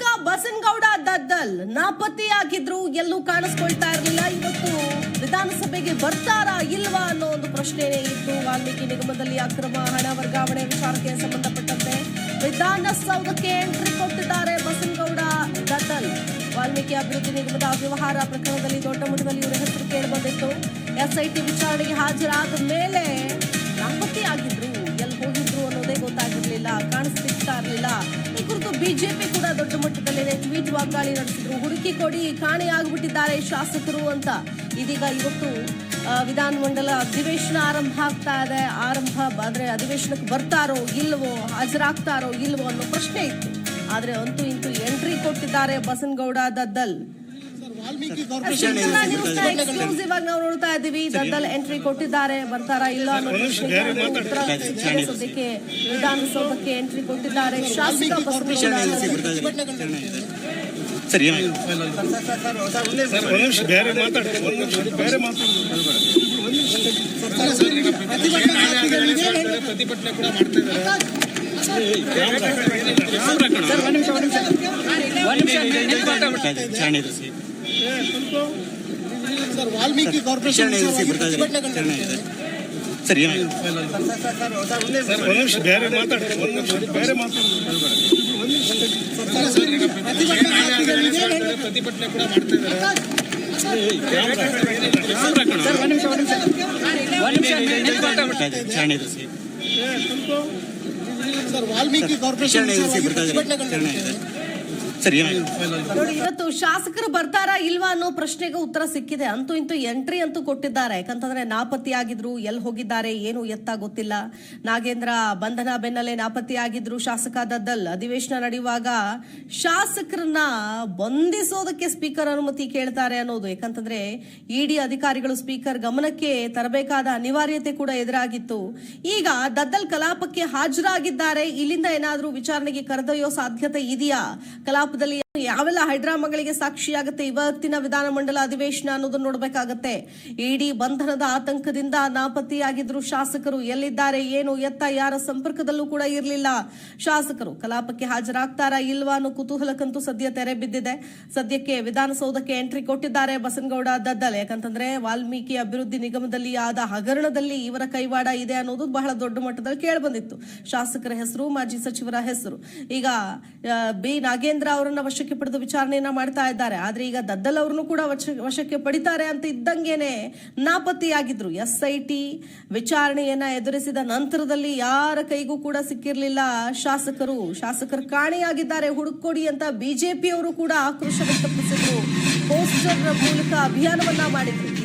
ಶಾಸಕ ಬಸನ್ಗೌಡ ದದ್ದಲ್ ನಾಪತ್ತೆಯಾಗಿದ್ರು ಎಲ್ಲೂ ಕಾಣಿಸ್ಕೊಳ್ತಾ ಇರಲಿಲ್ಲ. ಇವತ್ತು ವಿಧಾನಸಭೆಗೆ ಬರ್ತಾರಾ ಇಲ್ವಾ ಅನ್ನೋ ಒಂದು ಪ್ರಶ್ನೆನೇ ಇತ್ತು. ವಾಲ್ಮೀಕಿ ನಿಗಮದಲ್ಲಿ ಅಕ್ರಮ ಹಣ ವರ್ಗಾವಣೆ ವಿಚಾರಕ್ಕೆ ಸಂಬಂಧಪಟ್ಟಂತೆ ವಿಧಾನಸೌಧಕ್ಕೆ ಎಂಟ್ರಿ ಕೊಟ್ಟಿದ್ದಾರೆ ಬಸನ್ಗೌಡ ದದ್ದಲ್. ವಾಲ್ಮೀಕಿ ಅಭಿವೃದ್ಧಿ ನಿಗಮದ ಅವ್ಯವಹಾರ ಪ್ರಕರಣದಲ್ಲಿ ದೊಡ್ಡ ಮಟ್ಟದಲ್ಲಿ ಇವರ ಹೆಸರು ಕೇಳಿಬಂದಿತ್ತು. ಎಸ್ಐಟಿ ವಿಚಾರಣೆಗೆ ಹಾಜರಾದ ಮೇಲೆ ನಾಪತ್ತೆಯಾಗಿದ್ರು, ಎಲ್ಲಿ ಹೋಗಿದ್ರು ಅನ್ನೋದೇ ಗೊತ್ತಾಗಿರ್ಲಿಲ್ಲ, ಕಾಣಿಸ್ತಿರ್ತಾ ಇರಲಿಲ್ಲ. ಬಿಜೆಪಿ ಕೂಡ ದೊಡ್ಡ ಮಟ್ಟದಲ್ಲಿ ಟ್ವೀಟ್ ವಾಗ್ದಾಳಿ ನಡೆಸಿದ್ರು. ಹುಡುಕಿ ಕೊಡಿ ಕಾಣೆಯಾಗ್ಬಿಟ್ಟಿದ್ದಾರೆ ಶಾಸಕರು ಅಂತ. ಇದೀಗ ಇವತ್ತು ವಿಧಾನಮಂಡಲ ಅಧಿವೇಶನ ಆರಂಭ ಆಗ್ತಾ ಇದೆ. ಆರಂಭ ಆದರೆ ಅಧಿವೇಶನಕ್ಕೆ ಬರ್ತಾರೋ ಇಲ್ವೋ, ಹಾಜರಾಗ್ತಾರೋ ಇಲ್ವೋ ಅನ್ನೋ ಪ್ರಶ್ನೆ ಇತ್ತು. ಆದರೆ ಅಂತೂ ಇಂತೂ ಎಂಟ್ರಿ ಕೊಟ್ಟಿದ್ದಾರೆ ಬಸನಗೌಡ ದದ್ದಲ್. ಎಕ್ಸ್ಕ್ಲೂಸಿವ್ ಆಗಿ ನಾವು ನೋಡ್ತಾ ಇದ್ದೀವಿ ದದ್ದಲ್ ಎಂಟ್ರಿ ಕೊಟ್ಟಿದ್ದಾರೆ ಬರ್ತಾರಾ ಇಲ್ಲ ಅನ್ನೋ ಪ್ರಶ್ನೆಗೆ ಉತ್ತರ ಸಿಕ್ಕಿದೆ. ಸದ್ಯಕ್ಕೆ ವಿಧಾನಸೌಧಕ್ಕೆ ಎಂಟ್ರಿ ಕೊಟ್ಟಿದ್ದಾರೆ ಶಾಸಕ ಬಸನಗೌಡ ದದ್ದಲ್. ಸರಿ ಏನಾಯ್ತು? ಒಂದ್ ನಿಮಿಷ ಬೇರೆ ಮಾತಾಡಿ ಒಂದ್ ನಿಮಿಷ ಬೇರೆ ಮಾತಾಡಿ ಪ್ರತಿಭಟನೆ ಕೂಡ ಮಾಡ್ತಾ ಇದ್ದಾರೆ ಬರ್ತಾ ಇದೆ, ವಿಚಾರಣೆ ಇದೆ ಸಿ. ಸರ್ ವಾಲ್ಮೀಕಿ ವಿಚಾರಣೆ ಇದೆ ಸಿ, ಬರ್ತಾ ಇದೆ, ವಿಚಾರಣೆ ಇದೆ. ಸರಿ ಏನಾಯ್ತು? ಸರ್ ಒಂದ್ ನಿಮಿಷ ಬೇರೆ ಮಾತಾಡಿ ಒಂದ್ ನಿಮಿಷ ಬೇರೆ ಮಾತಾಡಿ ಪ್ರತಿಭಟನೆ ಕೂಡ ಮಾಡ್ತಾ ಇದ್ದಾರೆ ಬರ್ತಾ ಇದೆ, ವಿಚಾರಣೆ ಇದೆ ಸಿ. ಸರ್ ವಾಲ್ಮೀಕಿ ವಿಚಾರಣೆ ಇದೆ ಇವತ್ತು ಶಾಸಕರು ಬರ್ತಾರಾ ಇಲ್ವಾ ಅನ್ನೋ ಪ್ರಶ್ನೆಗೆ ಉತ್ತರ ಸಿಕ್ಕಿದೆ. ಅಂತೂ ಇಂತೂ ಎಂಟ್ರಿ ಅಂತೂ ಕೊಟ್ಟಿದ್ದಾರೆ. ಯಾಕಂತಂದ್ರೆ ನಾಪತ್ತೆಯಾಗಿದ್ರು, ಎಲ್ಲಿ ಹೋಗಿದ್ದಾರೆ, ಏನು ಎತ್ತ ಗೊತ್ತಿಲ್ಲ. ನಾಗೇಂದ್ರ ಬಂಧನ ಬೆನ್ನಲ್ಲೇ ನಾಪತ್ತೆಯಾಗಿದ್ರು, ಶಾಸಕ ದದ್ದಲ್. ಅಧಿವೇಶನ ನಡೆಯುವಾಗ ಶಾಸಕರನ್ನ ಬಂಧಿಸೋದಕ್ಕೆ ಸ್ಪೀಕರ್ ಅನುಮತಿ ಕೇಳ್ತಾರೆ ಅನ್ನೋದು. ಯಾಕಂತಂದ್ರೆ ಇಡಿ ಅಧಿಕಾರಿಗಳು ಸ್ಪೀಕರ್ ಗಮನಕ್ಕೆ ತರಬೇಕಾದ ಅನಿವಾರ್ಯತೆ ಕೂಡ ಎದುರಾಗಿತ್ತು. ಈಗ ದದ್ದಲ್ ಕಲಾಪಕ್ಕೆ ಹಾಜರಾಗಿದ್ದಾರೆ. ಇಲ್ಲಿಂದ ಏನಾದ್ರೂ ವಿಚಾರಣೆಗೆ ಕರೆದೊಯ್ಯೋ ಸಾಧ್ಯತೆ ಇದೆಯಾ? ಕಲಾಪದಲ್ಲಿ ಯಾವೆಲ್ಲ ಹೈಡ್ರಾಮಾಗಳಿಗೆ ಸಾಕ್ಷಿಯಾಗುತ್ತೆ ಇವತ್ತಿನ ವಿಧಾನಮಂಡಲ ಅಧಿವೇಶನ ಅನ್ನೋದನ್ನ ನೋಡಬೇಕಾಗತ್ತೆ. ಇಡಿ ಬಂಧನದ ಆತಂಕದಿಂದ ನಾಪತ್ತೆಯಾಗಿದ್ರು ಶಾಸಕರು ಎಲ್ಲಿದ್ದಾರೆ, ಏನು, ಎತ್ತ, ಯಾರ ಸಂಪರ್ಕದಲ್ಲೂ ಕೂಡ ಇರಲಿಲ್ಲ. ಶಾಸಕರು ಕಲಾಪಕ್ಕೆ ಹಾಜರಾಗ್ತಾರಾ ಇಲ್ವಾ ಅನ್ನೋ ಕುತೂಹಲಕ್ಕಂತೂ ಸದ್ಯ ತೆರೆ ಬಿದ್ದಿದೆ. ಸದ್ಯಕ್ಕೆ ವಿಧಾನಸೌಧಕ್ಕೆ ಎಂಟ್ರಿ ಕೊಟ್ಟಿದ್ದಾರೆ ಬಸನಗೌಡ ದದ್ದಲ್. ಯಾಕಂತಂದ್ರೆ ವಾಲ್ಮೀಕಿ ಅಭಿವೃದ್ಧಿ ನಿಗಮದಲ್ಲಿ ಆದ ಹಗರಣದಲ್ಲಿ ಇವರ ಕೈವಾಡ ಇದೆ ಅನ್ನೋದು ಬಹಳ ದೊಡ್ಡ ಮಟ್ಟದಲ್ಲಿ ಕೇಳಿಬಂದಿತ್ತು. ಶಾಸಕರ ಹೆಸರು, ಮಾಜಿ ಸಚಿವರ ಹೆಸರು. ಈಗ ಬಿ ನಾಗೇಂದ್ರ ಅವರನ್ನ ವಶಕ್ಕೆ ಪಡೆದು ವಿಚಾರಣೆಯನ್ನ ಮಾಡ್ತಾ ಇದ್ದಾರೆ. ಆದ್ರೆ ಈಗ ದದ್ದಲ್ ಅವ್ರನ್ನು ಕೂಡ ವಶ- ವಶಕ್ಕೆ ಪಡಿತಾರೆ ಅಂತ ಇದ್ದಂಗೆನೆ ನಾಪತ್ತೆಯಾಗಿದ್ರು. ಎಸ್ ಐ ಟಿ ವಿಚಾರಣೆಯನ್ನ ಎದುರಿಸಿದ ನಂತರದಲ್ಲಿ ಯಾರ ಕೈಗೂ ಕೂಡ ಸಿಕ್ಕಿರ್ಲಿಲ್ಲ ಶಾಸಕರು. ಶಾಸಕರು ಕಾಣೆಯಾಗಿದ್ದಾರೆ. ಹುಡುಕೊಡಿ ಅಂತ ಬಿಜೆಪಿಯವರು ಕೂಡ ಆಕ್ರೋಶ ವ್ಯಕ್ತಪಡಿಸಿದ್ರು. ಪೋಸ್ಟರ್ ಮೂಲಕ ಅಭಿಯಾನವನ್ನ ಮಾಡಿದ್ರು.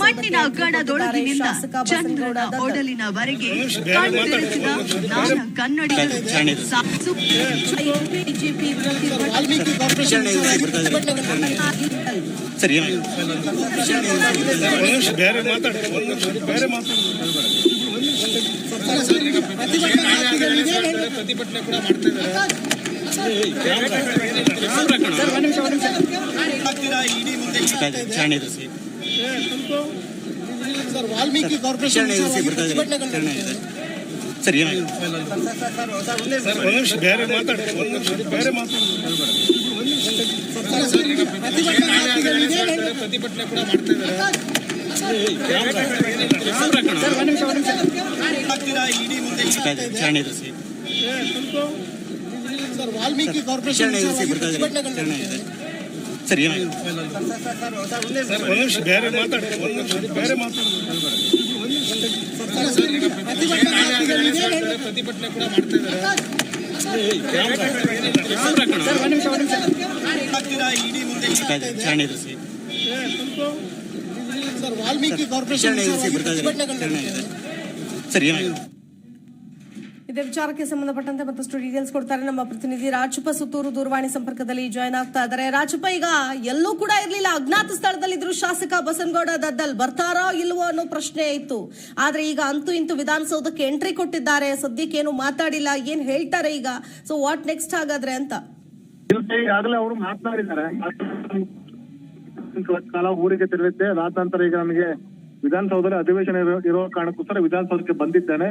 ಮಣ್ಣಿನ ಗಣದೊಳಗಿನಿಂದ ಚಂದ್ರನ. ಒಡಲಿನವರೆಗೆ ಕಣ್ತಿರಿಸಿದ ನಾನ ಕನ್ನಡಿಗರು. ಬಿಜೆಪಿ ಪ್ರತಿಭಟನೆ ಕೂಡ ಮಾಡ್ತಾ ಇದ್ದಾರೆ. ಇಡೀ ಮುಂದೆ. ಸರ್ ವಾಲ್ಮೀಕಿ ವಿಚಾರಣೆ ಇದೆ ಸಿ, ಬರ್ತಾ ಇದೆ, ವಿಚಾರಣೆ ಇದೆ. ಸರಿ ಏನಾಯ್ತು? ಸರ್ ಒಂದ್ ನಿಮಿಷ ಬೇರೆ ಮಾತಾಡಿ ಒಂದ್ ನಿಮಿಷ ಬೇರೆ ಮಾತಾಡಿ ಪ್ರತಿಭಟನೆ ಕೂಡ ಮಾಡ್ತಾ ಇದ್ದಾರೆ ಬರ್ತಾ ಇದೆ, ವಿಚಾರಣೆ ಇದೆ ಸಿ. ಸರ್ ವಾಲ್ಮೀಕಿ ವಿಚಾರಣೆ ಇದೆ ಸಿ, ಬರ್ತಾ ಇದೆ, ವಿಚಾರಣೆ ಇದೆ. ಸರಿ ಏನಾಯ್ತು? ಸರ್ ಒಂದ್ ನಿಮಿಷ ಬೇರೆ ಮಾತಾಡಿ ಒಂದ್ ನಿಮಿಷ ಬೇರೆ ಮಾತಾಡಿ ಪ್ರತಿಭಟನೆ ಕೂಡ ಮಾಡ್ತಾ ಇದ್ದಾರೆ ಬರ್ತಾ ಇದೆ, ವಿಚಾರಣೆ ಇದೆ ಸಿ. ಸರ್ ವಾಲ್ಮೀಕಿ ವಿಚಾರಣೆ ಇದೆ ಸಿ, ಬರ್ತಾ ಇದೆ, ವಿಚಾರಣೆ ಇದೆ. ಸರಿ ಏನಾಯ್ತು? ಇದೇ ವಿಚಾರಕ್ಕೆ ಸಂಬಂಧಪಟ್ಟಂತೆ ಮತ್ತಷ್ಟು ಡೀಟೇಲ್ಸ್ ಕೊಡ್ತಾರೆ ನಮ್ಮ ಪ್ರತಿನಿಧಿ ರಾಜಪ್ಪ ಸುತ್ತೂರು ದೂರವಾಣಿ ಸಂಪರ್ಕದಲ್ಲಿ ಜಾಯ್ನ್ ಆಗ್ತಾ ಇದ್ದಾರೆ. ರಾಜಪ್ಪ, ಈಗ ಎಲ್ಲೂ ಕೂಡ ಇರಲಿಲ್ಲ. ಅಜ್ಞಾತ ಸ್ಥಳದಲ್ಲಿ ಇದ್ರು ಶಾಸಕ ಬಸನಗೌಡ ದದ್ದಲ್ ಬರ್ತಾರೋ ಇಲ್ವೋ ಅನ್ನೋ ಪ್ರಶ್ನೆ ಇತ್ತು. ಆದ್ರೆ ಈಗ ಅಂತೂ ಇಂತೂ ವಿಧಾನಸೌಧಕ್ಕೆ ಎಂಟ್ರಿ ಕೊಟ್ಟಿದ್ದಾರೆ. ಸದ್ಯಕ್ಕೆ ಏನು ಮಾತಾಡಿಲ್ಲ. ಏನ್ ಹೇಳ್ತಾರೆ ಈಗ? ಸೊ ವಾಟ್ ನೆಕ್ಸ್ಟ್ ಹಾಗಾದ್ರೆ ಅಂತ? ಅವರು ಊರಿಗೆ ತೆರಳಿದ್ದೆ. ಅದಾದ ಈಗ ನಮಗೆ ವಿಧಾನಸೌಧದಲ್ಲಿ ಅಧಿವೇಶನ ಇರೋ ಕಾರಣಕ್ಕೋಸ್ಕರ ವಿಧಾನಸೌಧಕ್ಕೆ ಬಂದಿದ್ದೇನೆ.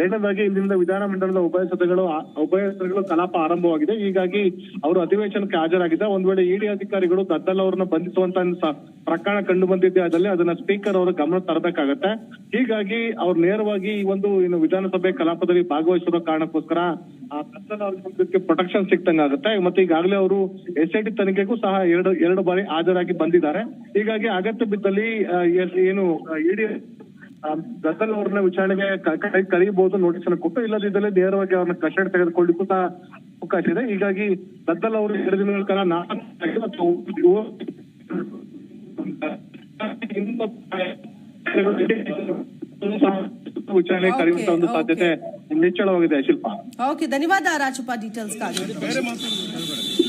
ಎರಡನೇದಾಗಿ ಇಲ್ಲಿಂದ ವಿಧಾನಮಂಡಲದ ಉಭಯ ಸದನಗಳು ಉಭಯ ಸದನಗಳು ಕಲಾಪ ಆರಂಭವಾಗಿದೆ. ಹೀಗಾಗಿ ಅವರು ಅಧಿವೇಶನಕ್ಕೆ ಹಾಜರಾಗಿದ್ದ ಒಂದ್ ವೇಳೆ ಇಡಿ ಅಧಿಕಾರಿಗಳು ಗದ್ದಲ್ ಅವರನ್ನ ಬಂಧಿಸುವಂತ ಪ್ರಕರಣ ಕಂಡು ಬಂದಿದ್ದೆ ಅದಲ್ಲೇ ಅದನ್ನ ಸ್ಪೀಕರ್ ಅವರು ಗಮನ ತರಬೇಕಾಗತ್ತೆ. ಹೀಗಾಗಿ ಅವ್ರು ನೇರವಾಗಿ ಈ ಒಂದು ಏನು ವಿಧಾನಸಭೆ ಕಲಾಪದಲ್ಲಿ ಭಾಗವಹಿಸಿರೋ ಕಾರಣಕ್ಕೋಸ್ಕರ ಆ ಅವ್ರಿಗೆ ಪ್ರೊಟೆಕ್ಷನ್ ಸಿಕ್ತಂಗಾಗುತ್ತೆ ಮತ್ತೆ ಈಗಾಗಲೇ ಅವರು ಎಸ್ ಐ ತನಿಖೆಗೂ ಸಹ ಎರಡು ಎರಡು ಬಾರಿ ಹಾಜರಾಗಿ ಬಂದಿದ್ದಾರೆ. ಹೀಗಾಗಿ ಅಗತ್ಯ ಬಿದ್ದಲ್ಲಿ ಏನು ಇಡಿ ಗದ್ದಲ್ ಅವ್ರನ್ನ ವಿಚಾರಣೆಗೆ ಕ- ಕ- ಕರೀಬಹುದು ನೋಟಿಸ್ ಅನ್ನು ಕೊಟ್ಟು ಇಲ್ಲದಿದ್ದಲ್ಲಿ ನೇರವಾಗಿ ಅವ್ರನ್ನ ಕಸ್ಟಡಿ ತೆಗೆದುಕೊಳ್ಳಿಕ್ಕೂ ಸಹ ಅವಕಾಶ ಇದೆ. ಹೀಗಾಗಿ ಗದ್ದಲ್ ಅವರು ಎರಡು ದಿನಗಳ ಕಾಲ ನಾಲ್ಕು ಮತ್ತು ಇವು- ವಿಚಾರಣೆ ಕರೆಯುವಂತ ಒಂದು Okay, ಸಾಧ್ಯತೆ ನಿಚ್ಚಳವಾಗಿದೆ ಶಿಲ್ಪ. ಓಕೆ ಧನ್ಯವಾದ ರಾಜಪ್ಪ ಡೀಟೇಲ್ಸ್ಗಾಗಿ ಬೇರೆ ಮಾತಾಡೋದು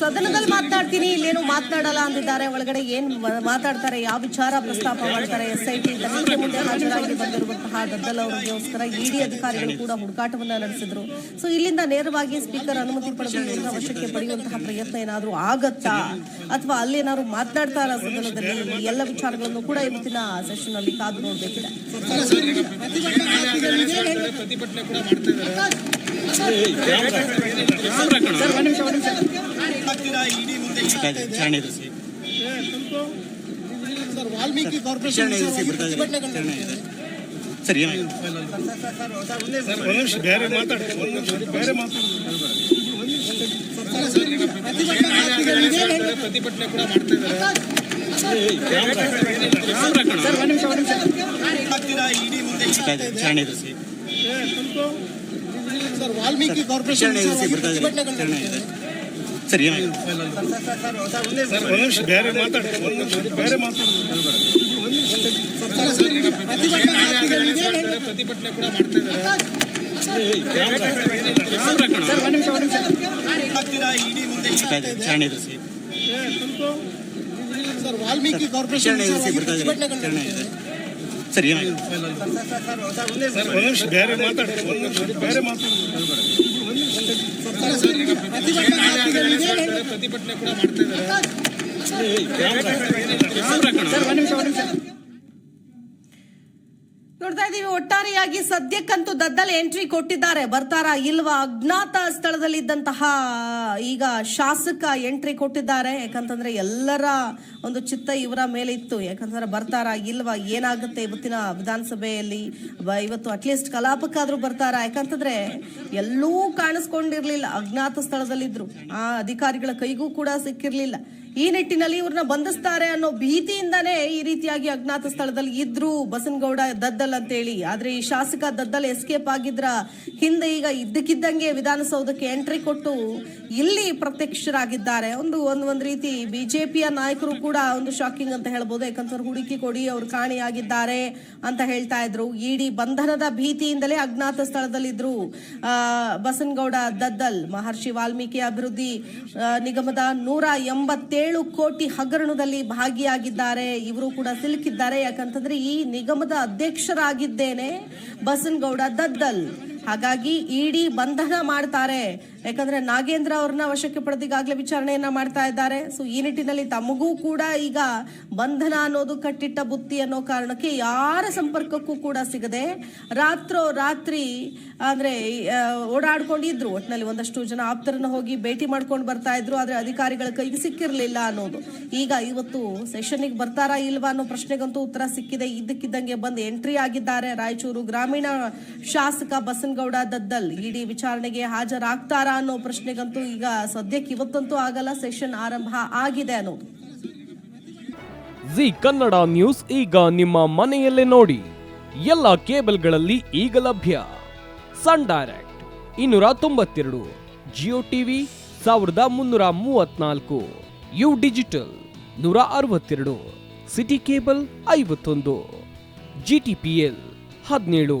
ಸದನದಲ್ಲಿ ಮಾತನಾಡ್ತೀನಿ ಇಲ್ಲೇನು ಮಾತನಾಡಲ್ಲ ಅಂದಿದ್ದಾರೆ. ಒಳಗಡೆ ಏನ್ ಮಾತಾಡ್ತಾರೆ ಯಾವ ವಿಚಾರ ಪ್ರಸ್ತಾಪ ಮಾಡ್ತಾರೆ ಎಸ್ ಐ ಟಿ ತನಿಖೆ ಮುಂದೆ ಹಾಜರಾಗಿ ಬಂದಿರುವಂತಹ ಗದ್ದಲ್ ಅವರಿಗೋಸ್ಕರ ಇಡಿ ಅಧಿಕಾರಿಗಳು ಕೂಡ ಹುಡುಕಾಟವನ್ನ ನಡೆಸಿದ್ರು. ಸೊ ಇಲ್ಲಿಂದ ನೇರವಾಗಿ ಸ್ಪೀಕರ್ ಅನುಮತಿ ಪಡೆದು ವಶಕ್ಕೆ ಪಡೆಯುವಂತಹ ಪ್ರಯತ್ನ ಏನಾದರೂ ಆಗತ್ತಾ? ಅಥವಾ ಅಲ್ಲೇನಾದ್ರು ಮಾತನಾಡ್ತಾರ ಸದನದಲ್ಲಿ? ಈ ಎಲ್ಲ ವಿಚಾರಗಳನ್ನು ಕೂಡ ಇವತ್ತಿನ ಸೆಷನ್ ಅಲ್ಲಿ ಕಾದು ನೋಡ್ಬೇಕಿದೆ. ವಿಚಾರಣೆ ಇದೆ ಸರ್ ವಾಲ್ಮೀಕಿ ವಿಚಾರಣೆ ಇದೆ ಸರ್ ಬರ್ತಾ ಇದೆ ವಿಚಾರಣೆ ಇದೆ ಸರ್ ಏನಾಗಿದೆ ಒಂದ್ ನಿಮಿಷ ಬೇರೆ ಮಾತಾಡಿ ಒಂದ್ ನಿಮಿಷ ಬೇರೆ ಮಾತಾಡೋದು ಪ್ರತಿಭಟನೆ ಕೂಡ ಮಾಡ್ತಾ ಇದ್ದಾರೆ ವಿಚಾರಣೆ ಇದೆ ಸರ್ ವಾಲ್ಮೀಕಿ ವಿಚಾರಣೆ ಇದೆ ಸರ್ ಬರ್ತಾ ಇದೆ ವಿಚಾರಣೆ ಇದೆ ಸರ್ ಏನಾಗಿದೆ ಒಂದ್ ನಿಮಿಷ ಬೇರೆ ಮಾತಾಡಿ. ಒಂದ್ ನಿಮಿಷ ಬೇರೆ ಮಾತಾಡೋದು ಪ್ರತಿಭಟನೆ ಕೂಡ ಮಾಡ್ತಾ ಇದ್ದಾರೆ ವಿಚಾರಣೆ ಇದೆ ಸರ್ ವಾಲ್ಮೀಕಿ ವಿಚಾರಣೆ ಇದೆ ಸರ್ ಬರ್ತಾ ಇದೆ ವಿಚಾರಣೆ ಇದೆ ಸರ್ ಏನಾಗಿದೆ ಒಂದ್ ನಿಮಿಷ ಬೇರೆ ಮಾತಾಡಿ. ಒಂದ್ ನಿಮಿಷ ಬೇರೆ ಮಾತಾಡೋದು ಪ್ರತಿಭಟನೆ ಕೂಡ ಮಾಡ್ತಾ ಇದ್ದಾರೆ ನೋಡ್ತಾ ಇದೀವಿ ಒಟ್ಟಾರೆಯಾಗಿ ಸದ್ಯಕ್ಕಂತೂ ದದ್ದಲ್ ಎಂಟ್ರಿ ಕೊಟ್ಟಿದ್ದಾರೆ. ಬರ್ತಾರಾ ಇಲ್ವಾ? ಅಜ್ಞಾತ ಸ್ಥಳದಲ್ಲಿದ್ದಂತಹ ಈಗ ಶಾಸಕ ಎಂಟ್ರಿ ಕೊಟ್ಟಿದ್ದಾರೆ. ಯಾಕಂತಂದ್ರೆ ಎಲ್ಲರ ಒಂದು ಚಿತ್ತ ಇವರ ಮೇಲೆ ಇತ್ತು ಯಾಕಂತಂದ್ರೆ ಬರ್ತಾರಾ ಇಲ್ವಾ? ಏನಾಗುತ್ತೆ ಇವತ್ತಿನ ವಿಧಾನಸಭೆಯಲ್ಲಿ? ಇವತ್ತು ಅಟ್ಲೀಸ್ಟ್ ಕಲಾಪಕ್ಕಾದ್ರೂ ಬರ್ತಾರಾ? ಯಾಕಂತಂದ್ರೆ ಎಲ್ಲೂ ಕಾಣಿಸ್ಕೊಂಡಿರ್ಲಿಲ್ಲ. ಅಜ್ಞಾತ ಸ್ಥಳದಲ್ಲಿದ್ರು. ಆ ಅಧಿಕಾರಿಗಳ ಕೈಗೂ ಕೂಡ ಸಿಕ್ಕಿರ್ಲಿಲ್ಲ. ಈ ನಿಟ್ಟಿನಲ್ಲಿ ಇವ್ರನ್ನ ಬಂಧಿಸ್ತಾರೆ ಅನ್ನೋ ಭೀತಿಯಿಂದಾನೇ ಈ ರೀತಿಯಾಗಿ ಅಜ್ಞಾತ ಸ್ಥಳದಲ್ಲಿ ಇದ್ರು ಬಸನಗೌಡ ದದ್ದಲ್ ಅಂತೇಳಿ. ಆದ್ರೆ ಈ ಶಾಸಕ ದದ್ದಲ್ ಎಸ್ಕೇಪ್ ಆಗಿದ್ರ ಹಿಂದೆ ಈಗ ಇದ್ದಕ್ಕಿದ್ದಂಗೆ ವಿಧಾನಸೌಧಕ್ಕೆ ಎಂಟ್ರಿ ಕೊಟ್ಟು ಇಲ್ಲಿ ಪ್ರತ್ಯಕ್ಷರಾಗಿದ್ದಾರೆ. ಒಂದು ಒಂದು ಒಂದ್ ರೀತಿ ಬಿಜೆಪಿಯ ನಾಯಕರು ಕೂಡ ಒಂದು ಶಾಕಿಂಗ್ ಅಂತ ಹೇಳ್ಬೋದು. ಯಾಕಂತಂದ್ರೆ ಹುಡುಕಿ ಕೊಡಿ ಅವ್ರು ಕಾಣಿಯಾಗಿದ್ದಾರೆ ಅಂತ ಹೇಳ್ತಾ ಇದ್ರು. ಇಡಿ ಬಂಧನದ ಭೀತಿಯಿಂದಲೇ ಅಜ್ಞಾತ ಸ್ಥಳದಲ್ಲಿದ್ರು ಆ, ಬಸನಗೌಡ ದದ್ದಲ್. ಮಹರ್ಷಿ ವಾಲ್ಮೀಕಿ ಅಭಿವೃದ್ಧಿ ನಿಗಮದ ನೂರ ಎಂಬತ್ತೇಳು ಕೋಟಿ ಹಗರಣದಲ್ಲಿ ಭಾಗಿಯಾಗಿದ್ದಾರೆ. ಇವರು ಕೂಡ ಸಿಲುಕಿದ್ದಾರೆ. ಯಾಕಂತಂದ್ರೆ ಈ ನಿಗಮದ ಅಧ್ಯಕ್ಷರಾಗಿದ್ದೇನೆ ಬಸನಗೌಡ ದದ್ದಲ್. ಹಾಗಾಗಿ ಇಡಿ ಬಂಧನ ಮಾಡ್ತಾರೆ. ಯಾಕಂದ್ರೆ ನಾಗೇಂದ್ರ ಅವ್ರನ್ನ ವಶಕ್ಕೆ ಪಡೆದು ಈಗಾಗಲೇ ವಿಚಾರಣೆಯನ್ನ ಮಾಡ್ತಾ ಇದ್ದಾರೆ. ಸೊ ಈ ನಿಟ್ಟಿನಲ್ಲಿ ತಮಗೂ ಕೂಡ ಈಗ ಬಂಧನ ಅನ್ನೋದು ಕಟ್ಟಿಟ್ಟ ಬುತ್ತಿ ಅನ್ನೋ ಕಾರಣಕ್ಕೆ ಯಾರ ಸಂಪರ್ಕಕ್ಕೂ ಕೂಡ ಸಿಗದೆ ರಾತ್ರೋ ರಾತ್ರಿ ಅಂದ್ರೆ ಓಡಾಡ್ಕೊಂಡಿದ್ರು. ಒಟ್ಟಿನಲ್ಲಿ ಒಂದಷ್ಟು ಜನ ಆಪ್ತರನ್ನ ಹೋಗಿ ಭೇಟಿ ಮಾಡ್ಕೊಂಡು ಬರ್ತಾ ಇದ್ರು. ಆದ್ರೆ ಅಧಿಕಾರಿಗಳ ಕೈಗೆ ಸಿಕ್ಕಿರ್ಲಿಲ್ಲ ಅನ್ನೋದು. ಈಗ ಇವತ್ತು ಸೆಷನ್ಗೆ ಬರ್ತಾರಾ ಇಲ್ವಾ ಅನ್ನೋ ಪ್ರಶ್ನೆಗಂತೂ ಉತ್ತರ ಸಿಕ್ಕಿದೆ. ಇದ್ದಕ್ಕಿದ್ದಂಗೆ ಬಂದು ಎಂಟ್ರಿ ಆಗಿದ್ದಾರೆ. ರಾಯಚೂರು ಗ್ರಾಮೀಣ ಶಾಸಕ ಬಸನಗೌಡ ದದ್ದಲ್ ಇಡಿ ವಿಚಾರಣೆಗೆ ಹಾಜರಾಗ್ತಾರಾ ಅನ್ನೋ ಪ್ರಶ್ನೆಗಂತೂ ಈಗ ಸದ್ಯಕ್ಕೆ ಇವತ್ತಂತೂ ಆಗಲ್ಲ, ಸೆಷನ್ ಆರಂಭ ಆಗಿದೆ ಅನ್ನೋದು. ಜಿ ಕನ್ನಡ ನ್ಯೂಸ್ ಈಗ ನಿಮ್ಮ ಮನೆಯಲ್ಲೇ ನೋಡಿ. ಎಲ್ಲ ಕೇಬಲ್ಗಳಲ್ಲಿ ಈಗ ಲಭ್ಯ. ಸನ್ ಡೈರೆಕ್ಟ್ ಇನ್ನೂರ ತೊಂಬತ್ತೆರಡು, ಜಿಯೋ ಟಿವಿ ಸಾವಿರದ ಮುನ್ನೂರ ಮೂವತ್ನಾಲ್ಕು, ಯು ಡಿಜಿಟಲ್ ನೂರ ಅರವತ್ತೆರಡು, ಸಿಟಿ ಕೇಬಲ್ ಐವತ್ತೊಂದು, ಜಿ ಟಿ ಪಿ ಎಲ್ ಹದಿನೇಳು.